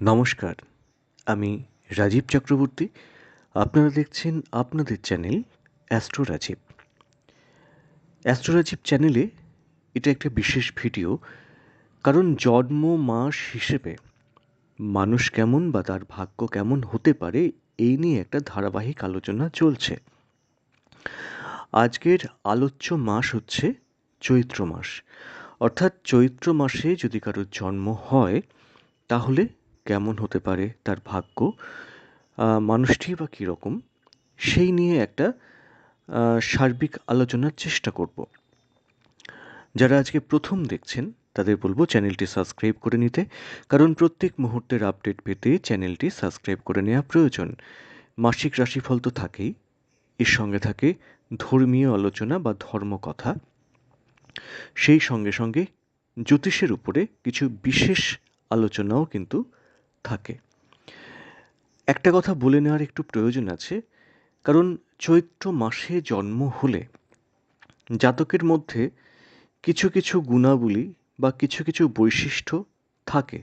নমস্কার, আমি রাজীব চক্রবর্তী। আপনারা দেখছেন আপনাদের channel astro Rajib. Astro Rajib চ্যানেলে এটা একটা বিশেষ ভিডিও, কারণ জন্ম, মাস হিসেবে মানুষ কেমন বা তার ভাগ্য কেমন হতে পারে এই নিয়ে একটা ধারাবাহিক আলোচনা চলছে। আজকের আলোচ্য মাস হচ্ছে চৈত্র মাস। অর্থাৎ চৈত্র মাসে যদি কারোর জন্ম হয়, তাহলে কেমন হতে পারে তার ভাগ্য মানুষটি বা কীরকম সেই নিয়ে একটা সার্বিক আলোচনার চেষ্টা করব। যারা আজকে প্রথম দেখছেন, তাদের বলব চ্যানেলটি সাবস্ক্রাইব করে নিতে, কারণ প্রত্যেক মুহূর্তের আপডেট পেতে চ্যানেলটি সাবস্ক্রাইব করে নেওয়া প্রয়োজন। মাসিক রাশিফল তো থাকেই, এর সঙ্গে থাকে ধর্মীয় আলোচনা বা ধর্মকথা। সেই সঙ্গে সঙ্গে জ্যোতিষের উপরে কিছু বিশেষ আলোচনাও কিন্তু থাকে। একটা কথা বলে নেওয়ার একটু প্রয়োজন আছে, কারণ চৈত্র মাসে জন্ম হলে জাতকের মধ্যে কিছু কিছু গুণাবলী বা কিছু কিছু বৈশিষ্ট্য থাকে।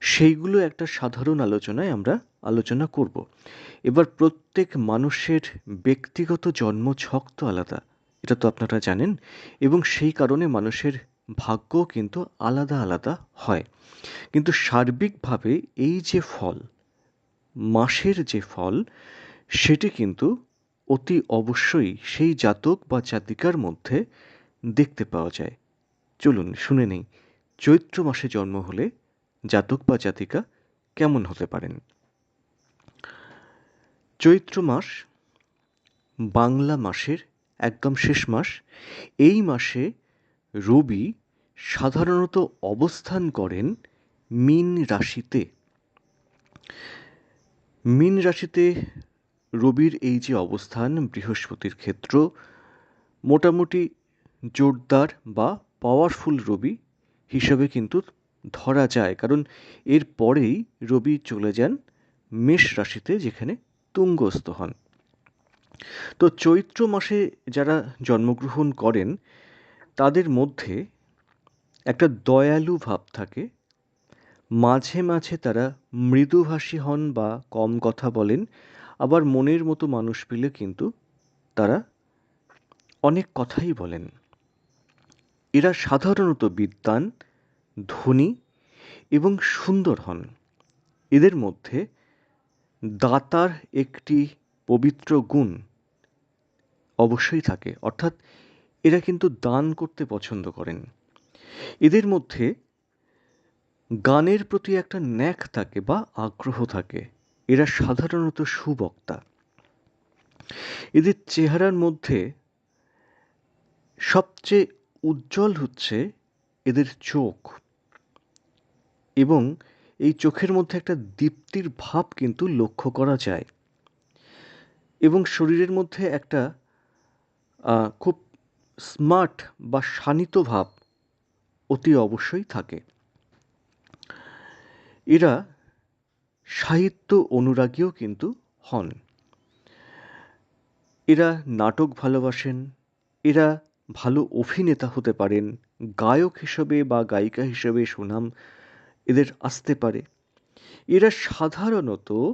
সেইগুলো একটা সাধারণ আলোচনায় আমরা আলোচনা করব। এবার প্রত্যেক মানুষের ব্যক্তিগত জন্ম ছক তো আলাদা, এটা তো আপনারা জানেন, এবং সেই কারণে মানুষের ভাগ্য কিন্তু আলাদা আলাদা হয়। কিন্তু সার্বিকভাবে এই যে ফল, মাসের যে ফল, সেটি কিন্তু অতি অবশ্যই সেই জাতক বা জাতিকার মধ্যে দেখতে পাওয়া যায়। চলুন শুনে নেই, চৈত্র মাসে জন্ম হলে জাতক বা জাতিকা কেমন হতে পারেন? চৈত্র মাস, বাংলা মাসের একদম শেষ মাস। এই মাসে রবি সাধারণত অবস্থান করেন মীন রাশিতে। মীন রাশিতে রবির এই যে অবস্থান, বৃহস্পতির ক্ষেত্র, মোটামুটি জোরদার বা পাওয়ারফুল রবি হিসাবে কিন্তু ধরা যায়। কারণ এর পরেই রবি চলে যান মেষ রাশিতে, যেখানে তুঙ্গস্থ হন। তো চৈত্র মাসে যারা জন্মগ্রহণ করেন তাদের মধ্যে একটা দয়ালু ভাব থাকে। মাঝে মাঝে তারা মৃদুভাষী হন বা কম কথা বলেন। আবার মনের মতো মানুষ পেলে কিন্তু তারা অনেক কথাই বলেন। এরা সাধারণত বিদ্বান, ধনী এবং সুন্দর হন। এদের মধ্যে দাতার একটি পবিত্র গুণ অবশ্যই থাকে। অর্থাৎ এরা কিন্তু দান করতে পছন্দ করেন। এদের মধ্যে গানের প্রতি একটা ন্যাক থাকে বা আগ্রহ থাকে। এরা সাধারণত সুবক্তা। এদের চেহারার মধ্যে সবচেয়ে উজ্জ্বল হচ্ছে এদের চোখ। এবং এই চোখের মধ্যে একটা দীপ্তির ভাব কিন্তু লক্ষ্য করা যায়। এবং শরীরের মধ্যে একটা খুব স্মার্ট বা শানিত ভাব অতি অবশ্যই থাকে। এরা সাহিত্য অনুরাগীও কিন্তু হন। এরা নাটক ভালোবাসেন, এরা ভালো অভিনেতা হতে পারেন, গায়ক হিসেবে বা গায়িকা হিসেবে সুনাম এদের আসতে পারে। এরা সাধারণত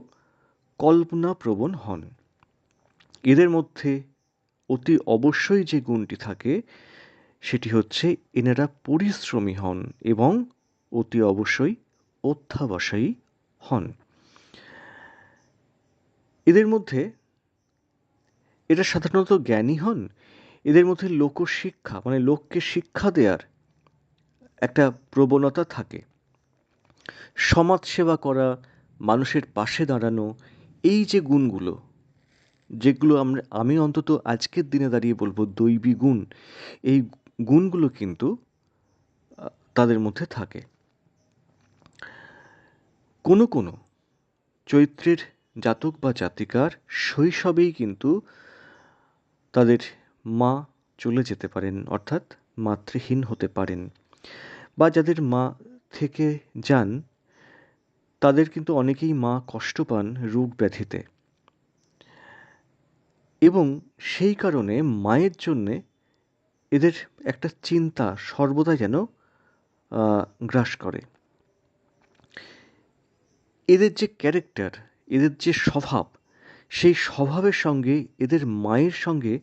কল্পনাপ্রবণ হন। এদের মধ্যে অতি অবশ্যই যে গুণটি থাকে, সেটি হচ্ছে এনারা পরিশ্রমী হন এবং অতি অবশ্যই অধ্যাবসায়ী হন। এদের মধ্যে এরা সাধারণত জ্ঞানী হন। এদের মধ্যে লোকশিক্ষা মানে লোককে শিক্ষা দেওয়ার একটা প্রবণতা থাকে। সমাজসেবা করা, মানুষের পাশে দাঁড়ানো, এই যে গুণগুলো যেগুলো আমরা, আমি অন্তত আজকের দিনে দাঁড়িয়ে বলব দৈবী গুণ। এই গুণগুলো কিন্তু তাদের মধ্যে থাকে। কোনো কোনো চৈত্রের জাতক বা জাতিকার শৈশবেই কিন্তু তাদের মা চলে যেতে পারেন, অর্থাৎ মাতৃহীন হতে পারেন। বা যাদের মা থেকে যান, তাদের কিন্তু অনেকেই মা কষ্ট পান রোগ ব্যাধিতে। এবং সেই কারণে মায়ের জন্যে এদের একটা চিন্তা সর্বদা যেন গ্রাস করে। এদের যে ক্যারেক্টার, এদের যে স্বভাব, সেই স্বভাবের সঙ্গে, এদের মায়ের সঙ্গে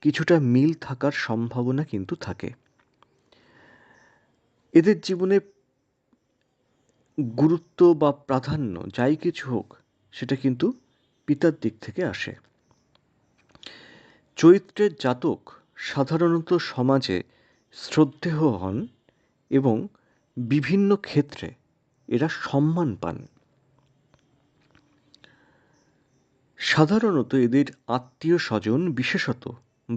কিছুটা মিল থাকার সম্ভাবনা কিন্তু থাকে। এদের জীবনে গুরুত্ব বা প্রাধান্য, যাই কিছু হোক, সেটা কিন্তু পিতার দিক থেকে আসে। চৈত্রের জাতক সাধারণত সমাজে শ্রদ্ধেয় হন এবং বিভিন্ন ক্ষেত্রে এরা সম্মান পান। সাধারণত এদের আত্মীয় স্বজন, বিশেষত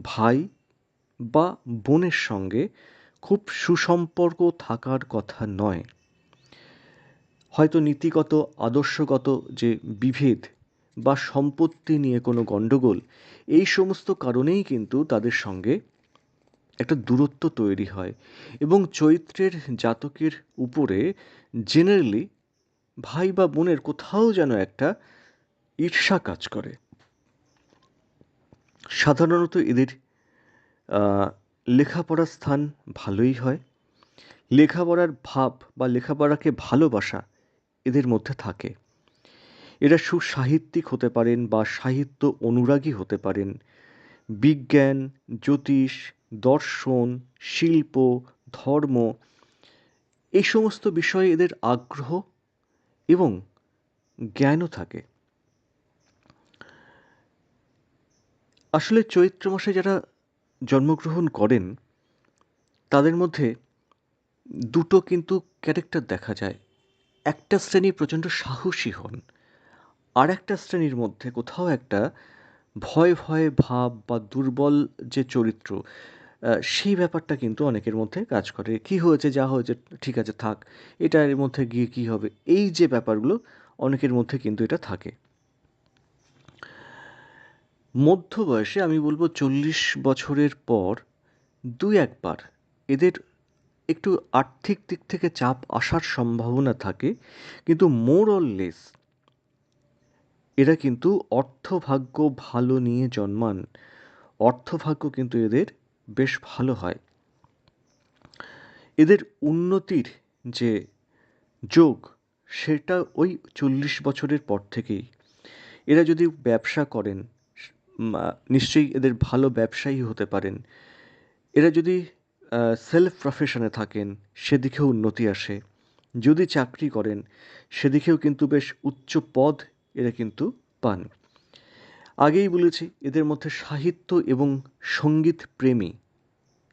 ভাই বা বোনের সঙ্গে খুব সুসম্পর্ক থাকার কথা নয়। হয়তো নীতিগত, আদর্শগত যে বিভেদ বা সম্পত্তি নিয়ে কোনো গণ্ডগোল, এই সমস্ত কারণেই কিন্তু তাদের সঙ্গে একটা দূরত্ব তৈরি হয় এবং চৈত্রের জাতকের উপরে জেনারেলি ভাই বা বোনের কোথাও যেন একটা ঈর্ষা কাজ করে। সাধারণত এদের লেখাপড়ার স্থান ভালোই হয়। লেখাপড়ার ভাব বা লেখাপড়াকে ভালোবাসা এদের মধ্যে থাকে। এরা সুসাহিত্যিক হতে পারেন বা সাহিত্য অনুরাগী হতে পারেন। বিজ্ঞান, জ্যোতিষ, দর্শন, শিল্প, ধর্ম এই সমস্ত বিষয়ে এদের আগ্রহ এবং জ্ঞানও থাকে। আসলে চৈত্র মাসে যারা জন্মগ্রহণ করেন, তাদের মধ্যে দুটো কিন্তু ক্যারেক্টার দেখা যায়। একটা শ্রেণি প্রচণ্ড সাহসী হন। আর একটা শ্রেণির মধ্যে কোথাও একটা ভয় ভয়, ভাব বা দুর্বল যে চরিত্র সেই ব্যাপারটা কিন্তু অনেকের মধ্যে কাজ করে। কি হয়েছে, যা হয়েছে, ঠিক আছে, থাক। এটা এর মধ্যে গিয়ে কি হবে? এই যে ব্যাপারগুলো, অনেকের মধ্যে কিন্তু এটা থাকে। মধ্য বয়সে আমি বলব চল্লিশ বছরের পর দু একবার এদের একটু আর্থিক দিক থেকে চাপ আসার সম্ভাবনা থাকে, কিন্তু মোর অর লেস এরা কিন্তু অর্থভাগ্য ভালো নিয়ে জন্মান। অর্থভাগ্য কিন্তু এদের বেশ ভালো হয়। এদের উন্নতির যে যোগ, সেটা ওই চল্লিশ বছরের পর থেকেই। এরা যদি ব্যবসা করেন নিশ্চয়ই এদের ভালো ব্যবসায়ী হতে পারেন। এরা যদি সেলফ প্রফেশনে থাকেন, সেদিকেও উন্নতি আসে। যদি চাকরি করেন, সেদিকেও কিন্তু বেশ উচ্চ পদ এরা কিন্তু পান। আগেই বলেছি, এদের মধ্যে সাহিত্য এবং সংগীত প্রেমী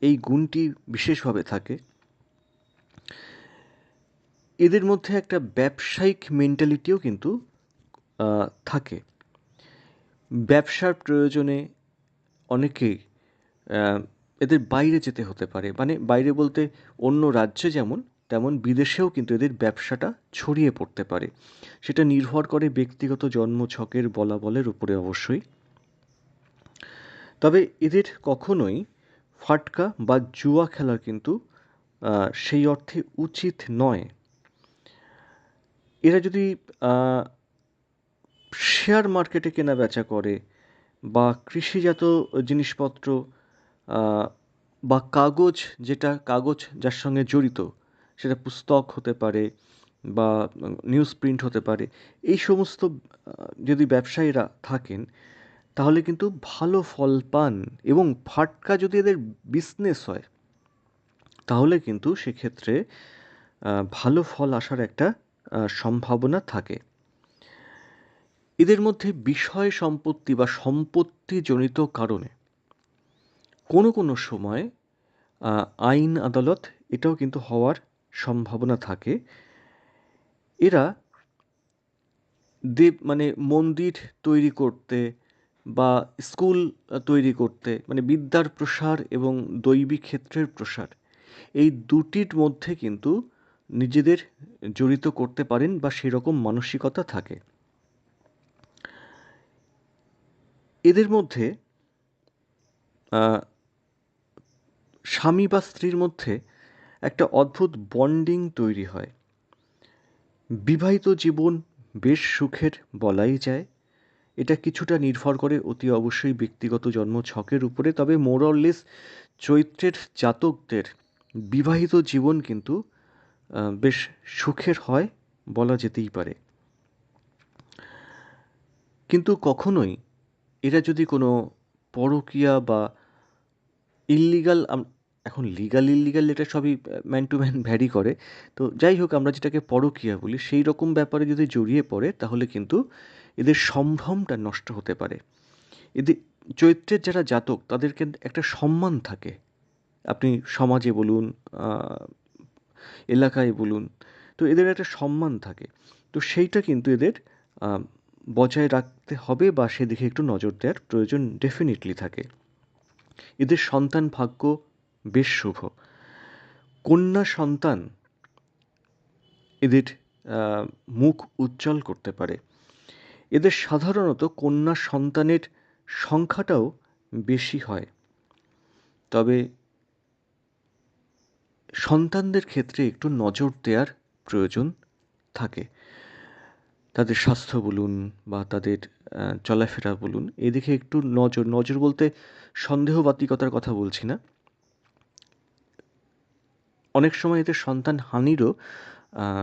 এই গুণটি বিশেষভাবে থাকে। এদের মধ্যে একটা ব্যবসায়িক মেন্টালিটিও কিন্তু থাকে। ব্যবসার প্রয়োজনে অনেকেই এদের বাইরে যেতে হতে পারে। মানে বাইরে বলতে অন্য রাজ্যে যেমন তেমন বিদেশেও কিন্তু এদের ব্যবসাটা ছড়িয়ে পড়তে পারে। সেটা নির্ভর করে ব্যক্তিগত জন্মছকের বলাবলের উপরে অবশ্যই। তবে এদের কখনোই ফাটকা বা জুয়া খেলার কিন্তু সেই অর্থে উচিত নয়। এরা যদি শেয়ার মার্কেটে কেনা বেচা করে বা কৃষিজাত জিনিসপত্র বা কাগজ যেটা, কাগজ যার সঙ্গে জড়িত সেটা পুস্তক হতে পারে বা নিউজ প্রিন্ট হতে পারে। এই সমস্ত যদি ব্যবসায়ীরা থাকেন, তাহলে কিন্তু ভালো ফল পান এবং ফাটকা যদি এদের বিজনেস হয়, তাহলে কিন্তু সেক্ষেত্রে ভালো ফল আসার একটা সম্ভাবনা থাকে। এদের মধ্যে বিষয় সম্পত্তি বা সম্পত্তিজনিত কারণে কোনো কোনো সময় আইন আদালত এটাও কিন্তু হওয়ার সম্ভাবনা থাকে। এরা দেব মানে মন্দির তৈরি করতে বা স্কুল তৈরি করতে মানে বিদ্যার প্রসার এবং দৈবিক ক্ষেত্রের প্রসার, এই দুটির মধ্যে কিন্তু নিজেদের জড়িত করতে পারেন বা সেরকম মানসিকতা থাকে। এদের মধ্যে স্বামী বা স্ত্রীর মধ্যে একটা অদ্ভুত বন্ডিং তৈরি হয়। বিবাহিত জীবন বেশ সুখের বলাই যায়। এটা কিছুটা নির্ভর করে অতি অবশ্যই ব্যক্তিগত জন্ম ছকের উপরে, তবে মোরললেস চৈত্রের জাতকদের বিবাহিত জীবন কিন্তু বেশ সুখের হয় বলা যেতেই পারে। কিন্তু কখনোই এরা যদি কোনো পরকীয়া বা ইল্লিগাল এখন লিগাল ইল্লিগাল এটা সবই ম্যান টু ম্যান ভ্যারি করে। তো যাই হোক, আমরা যেটাকে পরকীয়া বলি, সেই রকম ব্যাপারে যদি জড়িয়ে পড়ে, তাহলে কিন্তু এদের সম্ভ্রমটা নষ্ট হতে পারে। এদের চৈত্রের যারা জাতক তাদেরকে একটা সম্মান থাকে। আপনি সমাজে বলুন এলাকায় বলুন, তো এদের একটা সম্মান থাকে। তো সেইটা কিন্তু এদের বজায় রাখতে হবে বা সেদিকে একটু নজর দেওয়ার প্রয়োজন ডেফিনেটলি থাকে। এদের সন্তান ভাগ্য বেশ শুভ। কন্যা সন্তান এদের মুখ উজ্জ্বল করতে পারে। এদের সাধারণত কন্যা সন্তানের সংখ্যাটাও বেশি হয়। তবে সন্তানদের ক্ষেত্রে একটু নজর দেওয়ার প্রয়োজন থাকে। তাদের স্বাস্থ্য বলুন বা তাদের চলাফেরা বলুন, এদিকে একটু নজর নজর বলতে সন্দেহবাতিকতার কথা বলছি না। অনেক সময় এতে সন্তান হানিরও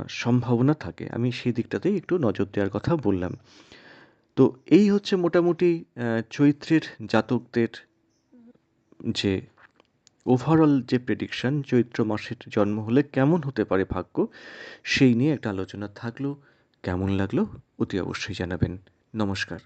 সম্ভাবনা থাকে। আমি সেই দিকটাতেই একটু নজর দেওয়ার কথা বললাম। তো এই হচ্ছে মোটামুটি চৈত্রের জাতকদের যে ওভারঅল যে প্রেডিকশান চৈত্র মাসের জন্ম হলে কেমন হতে পারে ভাগ্য, সেই নিয়ে একটা আলোচনা থাকল। কেমন লাগল অতি অবশ্যই জানাবেন। নমস্কার।